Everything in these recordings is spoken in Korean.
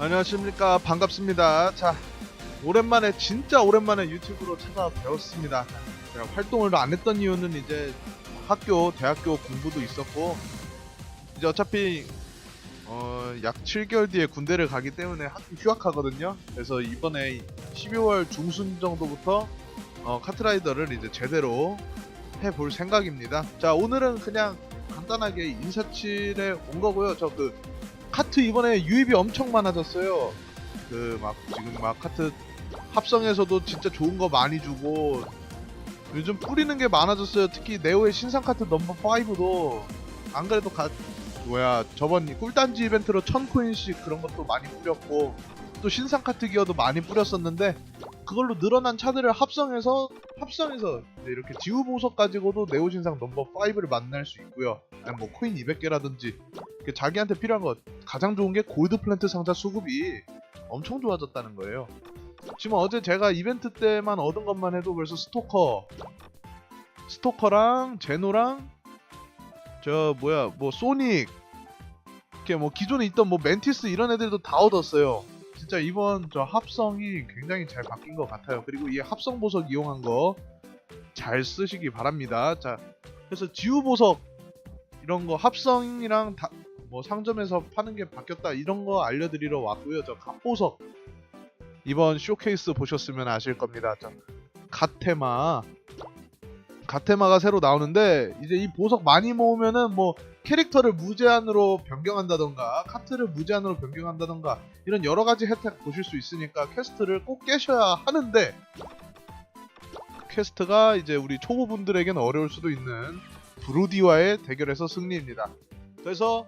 안녕하십니까. 반갑습니다. 자 오랜만에 진짜 오랜만에 유튜브로 찾아뵈었습니다. 제가 활동을 안 했던 이유는 이제 학교 대학교 공부도 있었고 이제 어차피 어, 약 7개월 뒤에 군대를 가기 때문에 학교 휴학하거든요. 그래서 이번에 12월 중순 정도부터 어, 카트라이더를 이제 제대로 해볼 생각입니다. 자 오늘은 그냥 간단하게 인사칠에 온 거고요. 저그 카트 이번에 유입이 엄청 많아졌어요. 그 막 지금 막 카트 합성에서도 진짜 좋은 거 많이 주고 요즘 뿌리는 게 많아졌어요. 특히 네오의 신상 카트 넘버 5도 안 그래도 가 뭐야 저번 꿀단지 이벤트로 1000코인씩 그런 것도 많이 뿌렸고 또 신상 카트 기어도 많이 뿌렸었는데 그걸로 늘어난 차들을 합성해서 합성해서 이렇게 지우 보석 가지고도 네오 신상 넘버 5를 만날 수 있고요. 아니 뭐 코인 200개라든지 자기한테 필요한 것 가장 좋은 게 골드 플랜트 상자 수급이 엄청 좋아졌다는 거예요. 지금 어제 제가 이벤트 때만 얻은 것만 해도 벌써 스토커, 스토커랑 제노랑 저 뭐야 뭐 소닉 이렇게 뭐 기존에 있던 뭐 멘티스 이런 애들도 다 얻었어요. 진짜 이번 저 합성이 굉장히 잘 바뀐 것 같아요. 그리고 이 합성 보석 이용한 거 잘 쓰시기 바랍니다. 자, 그래서 지우 보석 이런 거 합성이랑 다, 뭐 상점에서 파는 게 바뀌었다 이런 거 알려드리러 왔고요. 저 갓보석 이번 쇼케이스 보셨으면 아실 겁니다. 저 갓테마 갓테마가 새로 나오는데 이제 이 보석 많이 모으면은 뭐 캐릭터를 무제한으로 변경한다던가 카트를 무제한으로 변경한다던가 이런 여러 가지 혜택 보실 수 있으니까 퀘스트를 꼭 깨셔야 하는데 퀘스트가 이제 우리 초보분들에게는 어려울 수도 있는 브로디와의 대결에서 승리입니다. 그래서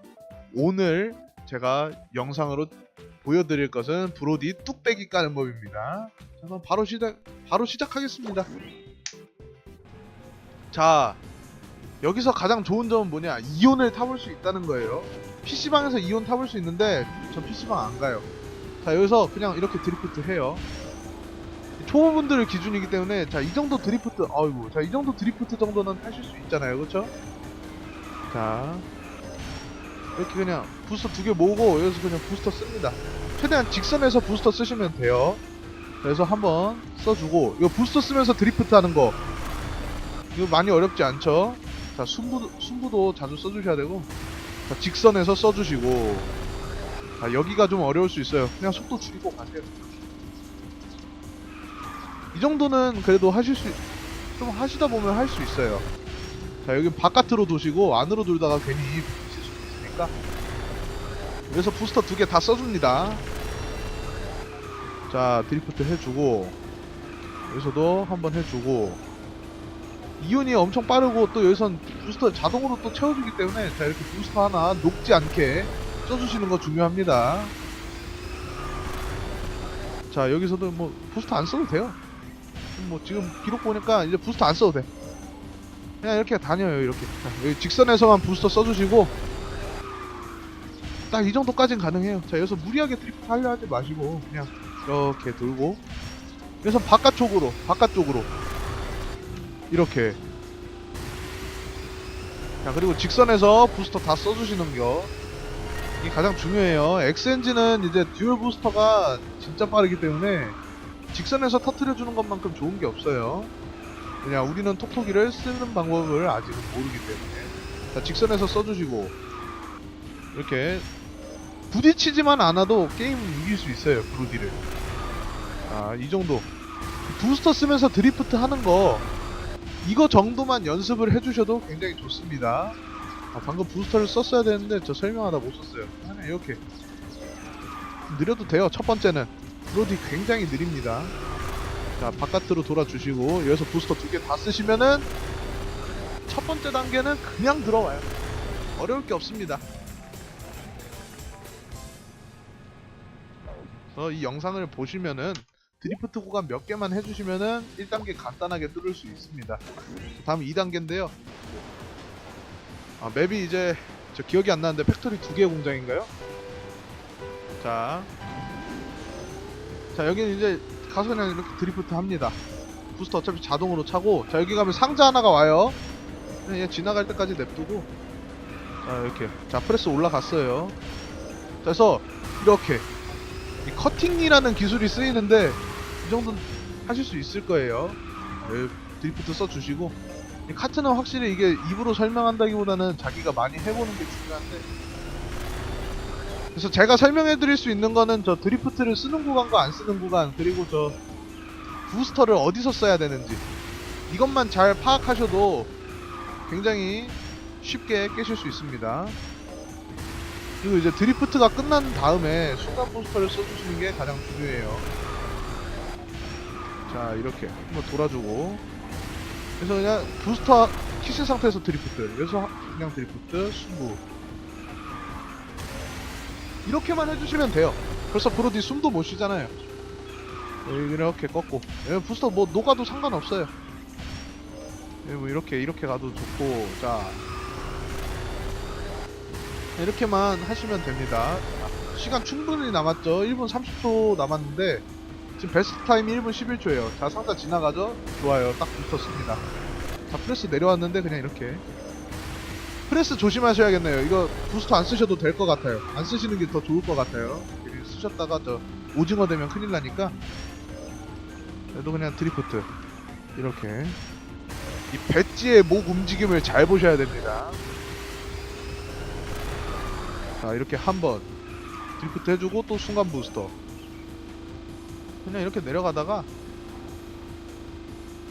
오늘 제가 영상으로 보여드릴 것은 브로디 뚝배기 까는 법입니다. 자, 그럼 바로 시작 바로 시작하겠습니다. 자 여기서 가장 좋은 점은 뭐냐 이온을 타볼 수 있다는 거예요. PC방에서 이온 타볼 수 있는데 전 PC방 안 가요. 자 여기서 그냥 이렇게 드리프트 해요. 초보분들 기준이기 때문에 자 이 정도 드리프트 아이고 자 이 정도 드리프트 정도는 하실 수 있잖아요 그렇죠? 자 이렇게 그냥 부스터 두 개 모으고 여기서 그냥 부스터 씁니다 최대한 직선에서 부스터 쓰시면 돼요 그래서 한번 써주고 이거 부스터 쓰면서 드리프트 하는 거 이거 많이 어렵지 않죠? 자 순부, 순부도 자주 써주셔야 되고 자 직선에서 써주시고 자 여기가 좀 어려울 수 있어요 그냥 속도 줄이고 가세요 이 정도는 그래도 하실 수, 좀 하시다 보면 할 수 있어요. 자, 여기 바깥으로 도시고 안으로 돌다가 괜히 부딪힐 수 있으니까. 그래서 부스터 두 개 다 써줍니다. 자, 드리프트 해주고, 여기서도 한번 해주고, 이온이 엄청 빠르고 또 여기선 부스터 자동으로 또 채워주기 때문에 자, 이렇게 부스터 하나 녹지 않게 써주시는 거 중요합니다. 자, 여기서도 뭐 부스터 안 써도 돼요. 뭐 지금 기록 보니까 이제 부스터 안 써도 돼. 그냥 이렇게 다녀요 이렇게. 자, 여기 직선에서만 부스터 써주시고 딱 이 정도까진 가능해요. 자 여기서 무리하게 트리플 하려 하지 마시고 그냥 이렇게 돌고 그래서 바깥쪽으로 바깥쪽으로 이렇게. 자 그리고 직선에서 부스터 다 써주시는 거 이게 가장 중요해요. 엑스엔진은 이제 듀얼 부스터가 진짜 빠르기 때문에 직선에서 터트려주는 것만큼 좋은 게 없어요. 그냥 우리는 톡톡이를 쓰는 방법을 아직은 모르기 때문에 자, 직선에서 써주시고 이렇게 부딪히지만 않아도 게임 이길 수 있어요 브루디를 아, 이 정도 부스터 쓰면서 드리프트 하는 거 이거 정도만 연습을 해주셔도 굉장히 좋습니다 아, 방금 부스터를 썼어야 되는데 저 설명하다 못 썼어요 그냥 이렇게 느려도 돼요 첫 번째는 브로디 굉장히 느립니다. 자, 바깥으로 돌아주시고, 여기서 부스터 두 개 다 쓰시면은, 첫 번째 단계는 그냥 들어와요. 어려울 게 없습니다. 그래서 이 영상을 보시면은, 드리프트 구간 몇 개만 해주시면은, 1단계 간단하게 뚫을 수 있습니다. 다음 2단계인데요. 아, 맵이 이제, 저 기억이 안 나는데, 팩토리 두 개의 공장인가요? 자, 자 여기는 이제 가서 그냥 이렇게 드리프트 합니다. 부스터 어차피 자동으로 차고. 자 여기 가면 상자 하나가 와요. 그냥 얘 지나갈 때까지 냅두고. 자 이렇게. 자 프레스 올라갔어요. 자 그래서 이렇게. 이 커팅이라는 기술이 쓰이는데 이 정도는 하실 수 있을 거예요. 네, 드리프트 써주시고 이 카트는 확실히 이게 입으로 설명한다기보다는 자기가 많이 해보는 게 중요한데 그래서 제가 설명해 드릴 수 있는 거는 저 드리프트를 쓰는 구간과 안 쓰는 구간 그리고 저 부스터를 어디서 써야 되는지 이것만 잘 파악하셔도 굉장히 쉽게 깨실 수 있습니다. 그리고 이제 드리프트가 끝난 다음에 순간 부스터를 써주시는 게 가장 중요해요. 자 이렇게 한번 돌아주고 그래서 그냥 부스터 키신 상태에서 드리프트 여기서 그냥 드리프트 승부 이렇게만 해주시면 돼요. 벌써 브로디 숨도 못 쉬잖아요. 이렇게 꺾고 예, 부스터 뭐 녹아도 상관없어요. 예, 뭐 이렇게 이렇게 가도 좋고 자 이렇게만 하시면 됩니다. 시간 충분히 남았죠. 1분 30초 남았는데 지금 베스트 타임이 1분 11초예요. 자 상자 지나가죠? 좋아요. 딱 붙었습니다. 자 프레스 내려왔는데 그냥 이렇게 프레스 조심하셔야겠네요. 이거 부스터 안 쓰셔도 될 것 같아요. 안 쓰시는 게 더 좋을 것 같아요. 쓰셨다가 저 오징어 되면 큰일 나니까 그래도 그냥 드리프트 이렇게 이 배지의 목 움직임을 잘 보셔야 됩니다. 자 이렇게 한번 드리프트 해주고 또 순간 부스터 그냥 이렇게 내려가다가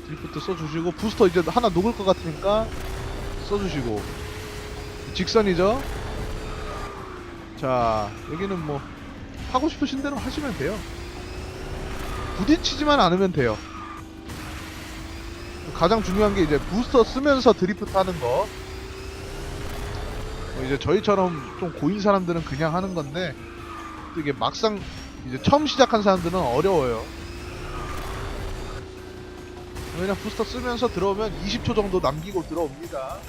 드리프트 써주시고 부스터 이제 하나 녹을 것 같으니까 써주시고. 직선이죠? 자 여기는 뭐 하고 싶으신 대로 하시면 돼요. 부딪히지만 않으면 돼요. 가장 중요한 게 이제 부스터 쓰면서 드리프트 하는 거. 뭐 이제 저희처럼 좀 고인 사람들은 그냥 하는 건데 또 이게 막상 이제 처음 시작한 사람들은 어려워요. 그냥 부스터 쓰면서 들어오면 20초 정도 남기고 들어옵니다.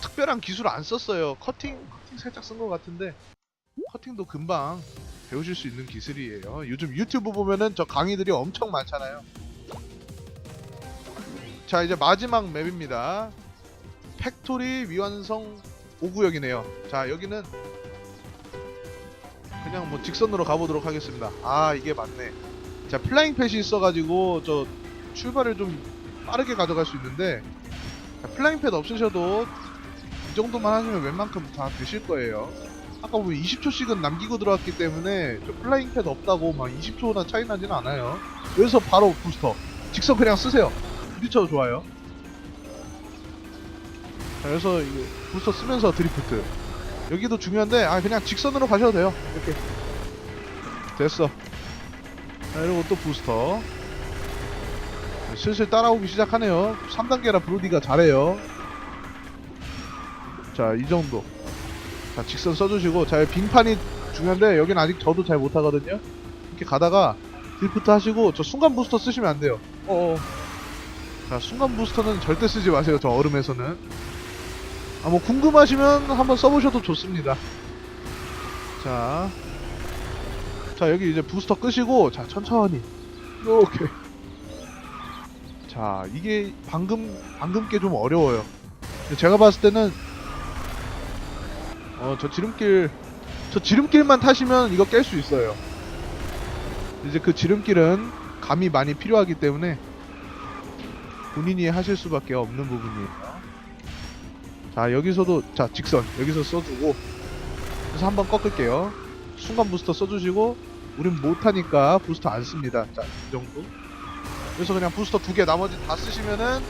특별한 기술 안 썼어요. 커팅, 커팅 살짝 쓴 것 같은데 커팅도 금방 배우실 수 있는 기술이에요. 요즘 유튜브 보면은 저 강의들이 엄청 많잖아요. 자 이제 마지막 맵입니다. 팩토리 위완성 5구역이네요. 자 여기는 그냥 뭐 직선으로 가보도록 하겠습니다. 아 이게 맞네. 자 플라잉 펫이 있어가지고 저 출발을 좀 빠르게 가져갈 수 있는데 자, 플라잉 펫 없으셔도 이 정도만 하시면 웬만큼 다 되실 거예요. 아까 보면 20초씩은 남기고 들어왔기 때문에 저 플라잉 펫 없다고 막 20초나 차이 나지는 않아요. 여기서 바로 부스터 직선 그냥 쓰세요. 부딪혀도 좋아요. 자, 그래서 이거 부스터 쓰면서 드리프트 여기도 중요한데 아 그냥 직선으로 가셔도 돼요. 이렇게. 됐어. 자 이러고 또 부스터. 슬슬 따라오기 시작하네요. 3단계라 브로디가 잘해요. 자 이 정도. 자 직선 써주시고 자 빙판이 중요한데 여긴 아직 저도 잘 못하거든요. 이렇게 가다가 드리프트 하시고 저 순간 부스터 쓰시면 안 돼요. 어어. 자 순간 부스터는 절대 쓰지 마세요 저 얼음에서는 아, 뭐 궁금하시면 한번 써보셔도 좋습니다. 자, 자 여기 이제 부스터 끄시고 자 천천히 이렇게. 자 이게 방금 방금 게 좀 어려워요. 제가 봤을 때는 어 저 지름길 저 지름길만 타시면 이거 깰 수 있어요. 이제 그 지름길은 감이 많이 필요하기 때문에 본인이 하실 수밖에 없는 부분이에요. 자 여기서도 자 직선. 여기서 써주고. 그래서 한번 꺾을게요. 순간 부스터 써주시고 우린 못하니까 부스터 안 씁니다. 자이 정도. 그래서 그냥 부스터 두 개 나머지 다 쓰시면은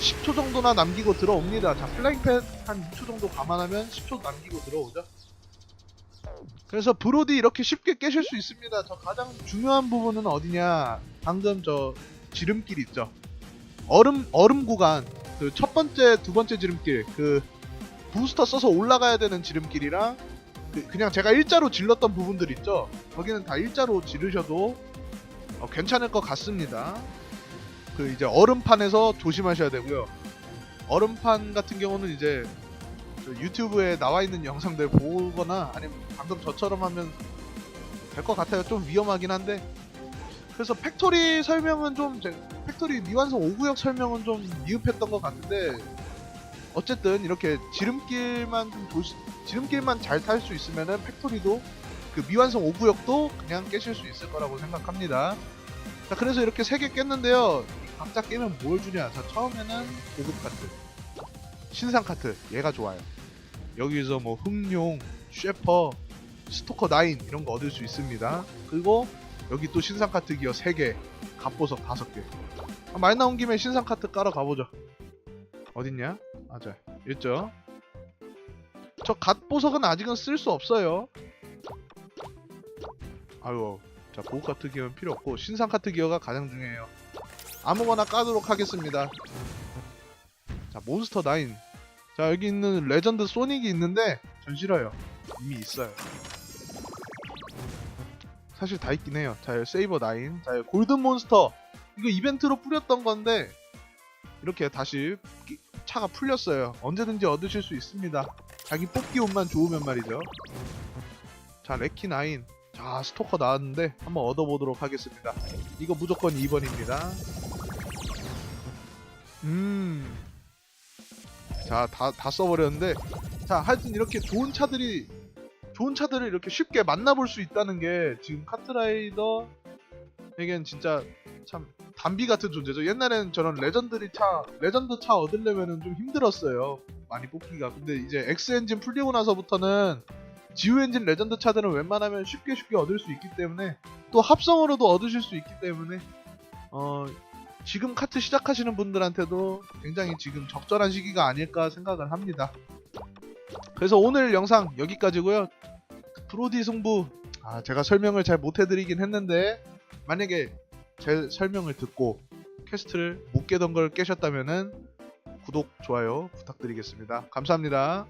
10초 정도나 남기고 들어옵니다. 자 플라잉 팻한 2초 정도 감안하면 10초 남기고 들어오죠. 그래서 브로디 이렇게 쉽게 깨실 수 있습니다. 저 가장 중요한 부분은 어디냐? 방금 저 지름길 있죠? 얼음 얼음 구간 그 첫 번째, 두 번째 지름길, 그 부스터 써서 올라가야 되는 지름길이랑 그 그냥 제가 일자로 질렀던 부분들 있죠. 거기는 다 일자로 지르셔도 어, 괜찮을 것 같습니다. 그 이제 얼음판에서 조심하셔야 되고요. 얼음판 같은 경우는 이제 저 유튜브에 나와 있는 영상들 보거나 아니면 방금 저처럼 하면 될 것 같아요. 좀 위험하긴 한데 그래서 팩토리 설명은 좀 제- 팩토리 미완성 5구역 설명은 좀 미흡했던 것 같은데 어쨌든 이렇게 지름길만 좀 조시, 지름길만 잘 탈 수 있으면은 팩토리도 그 미완성 5구역도 그냥 깨실 수 있을 거라고 생각합니다. 자, 그래서 이렇게 세개 깼는데요. 각자 깨면 뭘 주냐? 자, 처음에는 고급 카트, 신상 카트, 얘가 좋아요. 여기서 뭐 흑룡, 쉐퍼, 스토커 9 이런 거 얻을 수 있습니다. 그리고 여기 또 신상 카트 기어 3개, 갑보석 5개. 아, 말 나온 김에 신상 카트 깔아 가보죠. 어딨냐? 맞아, 있죠. 저 갓보석은 아직은 쓸 수 없어요. 아유, 자 고급 카트 기어는 필요 없고 신상 카트 기어가 가장 중요해요. 아무거나 까도록 하겠습니다. 자 몬스터 9. 자 여기 있는 레전드 소닉이 있는데 전 싫어요. 이미 있어요. 사실 다 있긴 해요. 자 세이버 9. 자 골든 몬스터. 이거 이벤트로 뿌렸던 건데 이렇게 다시 끼- 차가 풀렸어요. 언제든지 얻으실 수 있습니다. 자기 뽑기 옷만 좋으면 말이죠. 자 레키 9. 자 스토커 나왔는데 한번 얻어보도록 하겠습니다. 이거 무조건 2번입니다. 음. 자, 다, 다 써버렸는데. 자, 하여튼 이렇게 좋은 차들이, 좋은 차들을 이렇게 쉽게 만나볼 수 있다는 게 지금 카트라이더에겐 진짜 참 담비 같은 존재죠. 옛날에는 저런 레전드리 차, 레전드 차 얻으려면은 좀 힘들었어요. 많이 뽑기가. 근데 이제 X 엔진 풀리고 나서부터는 지우 엔진 레전드 차들은 웬만하면 쉽게 쉽게 얻을 수 있기 때문에 또 합성으로도 얻으실 수 있기 때문에 어 지금 카트 시작하시는 분들한테도 굉장히 지금 적절한 시기가 아닐까 생각을 합니다. 그래서 오늘 영상 여기까지고요. 브로디 승부 아 제가 설명을 잘 못해드리긴 했는데 만약에 제 설명을 듣고 퀘스트를 못 깨던 걸 깨셨다면은 구독 좋아요 부탁드리겠습니다. 감사합니다.